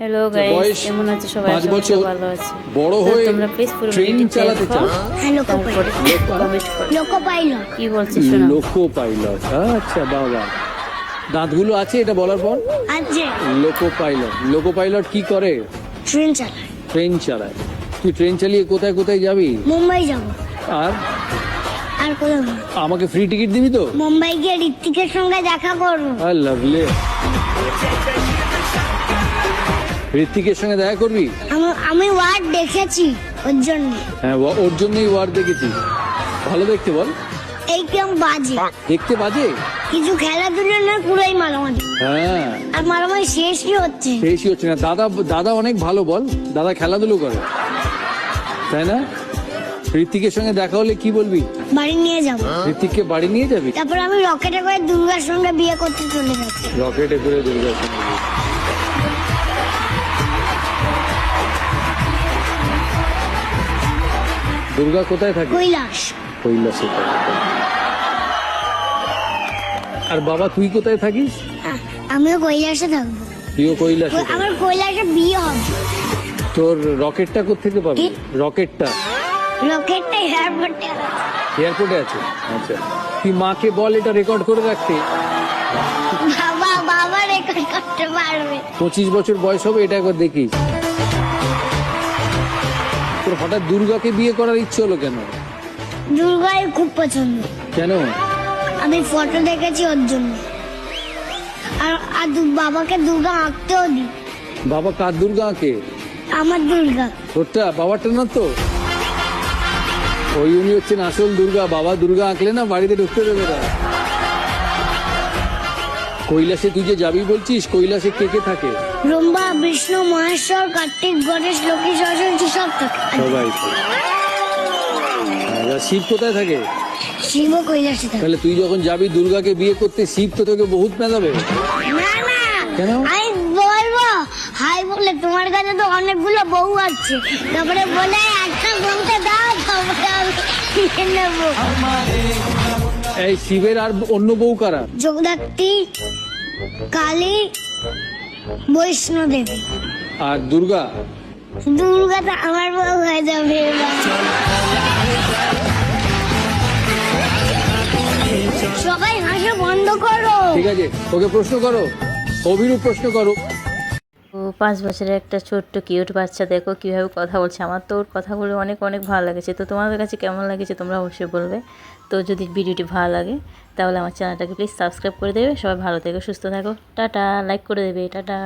Hello guys কেমন আছে? সবাই আশা বছর ভালো আছে। বড় হয়ে তোমরা প্লিজ পুরো ট্রেন চালাতে চাও হ্যাঁ লোকো পাইলট কি বলছে শোনো। লোকো পাইলট আচ্ছা বাবা। দাঁতগুলো আছে এটা বলার পর? আছে। লোকো পাইলট লোকো পাইলট কি করে? ট্রেন চালায়। ট্রেন চালায়। তুই ট্রেন চালিয়ে কোথায় কোথায় যাবি? মুম্বাই যাব। আর? আর কোথাও আমাকে ফ্রি টিকিট দিবি তো? মুম্বাই গিয়ে ঋত্বিকের সঙ্গে দেখা করব। আর লাভলি ঋত্বিকের সঙ্গে দেখা করবি? আমি আমি ওয়ার্ড দেখেছি ওর জন্য। হ্যাঁ ওর জন্যই ওয়ার দেখেছি। ভালো দেখতে বল। এই কেমন বাজে? দেখতে বাজে? কিছু খেলাধুলো না পুরোই মারামারি। হ্যাঁ। আর মারামারি শেষই হচ্ছে। বেশি হচ্ছে না। দাদা দাদা অনেক ভালো বল। দাদা খেলাধুলো করে। তাই না? ঋত্বিকের সঙ্গে দেখা হলে কি বলবি? বাড়ি নিয়ে যাব। ঋত্বিককে বাড়ি নিয়ে যাবি? তারপর আমি রকেটে করে দুর্গার সঙ্গে বিয়ে করতে চলে যাচ্ছি। রকেটে করে দুর্গার সঙ্গে দুর্গা কোথায় থাকে? কৈলাস। কৈলাসে আর বাবা তুই কোথায় থাকিস? আমিও কৈলাসে থাকব। তুইও কৈলাসে আমার কৈলাসে বিয়ে হবে। তোর রকেটটা কোথেকে পাবি? রকেটটা? রকেটটা এয়ারপোর্টে এয়ারপোর্টে আছে? আচ্ছা। তুই মাকে বল এটা রেকর্ড করে রাখতে। বাবা বাবা রেকর্ড করতে পারবে। পঁচিশ বছর বয়স হবে এটা একবার দেখিস। তোর হঠাৎ দুর্গাকে বিয়ে করার ইচ্ছে হলো কেন? দুর্গাই খুব পছন্দ। কেন? আমি ফটো দেখেছি ওর জন্য। আর আর দু- বাবাকে দুর্গা আঁকতেও দিই বাবা কার দুর্গা আঁকে? আমার দুর্গা। তোরটা বাবারটা না তো? ওই উনি হচ্ছেন আসল দুর্গা। বাবা দুর্গা আঁকলে না বাড়িতে ঢুকতে দেবে না। কৈলাসে তুই যে যাবি বলছিস কৈলাসে কে কে থাকে? ব্রহ্মা বিষ্ণু মহেশ্বর কার্তিক গণেশ লক্ষ্মী সরস্বতী সব থাকে। আর সবাই এবার শিব কোথায় থাকে? শিব কৈলাসে থাকে। তাহলে তুই যখন যাবি দুর্গাকে বিয়ে করতে শিব তো তোকে বহুত মেলাবে। না না কেন? আমি বলব হাই বলে তোমার কাছে তো অনেকগুলো বউ আছে। তারপরে বলে একটা বউকে দাও তারপরে আমি নেব। এই শিবের আর অন্য বউ কারা? জগদ্ধাত্রী কালী বৈষ্ণদেবী। আর দুর্গা? দুর্গা তো আমার বউ হয়ে যাবে সবাই হাসা বন্ধ করো। ঠিক আছে ওকে প্রশ্ন করো। অভিরূপ প্রশ্ন করো। তো পাঁচ বছরের একটা ছোট্ট কিউট বাচ্চা, দেখো কীভাবে কথা বলছে। আমার তো ওর কথাগুলো অনেক অনেক ভালো লাগেছে। তো তোমাদের কাছে কেমন লাগেছে তোমরা অবশ্যই বলবে। তো যদি ভিডিওটি ভালো লাগে, তাহলে আমার চ্যানেলটাকে প্লিজ সাবস্ক্রাইব করে দেবে। সবাই ভালো থেকো, সুস্থ থাকো। টাটা লাইক করে দেবে। টাটা।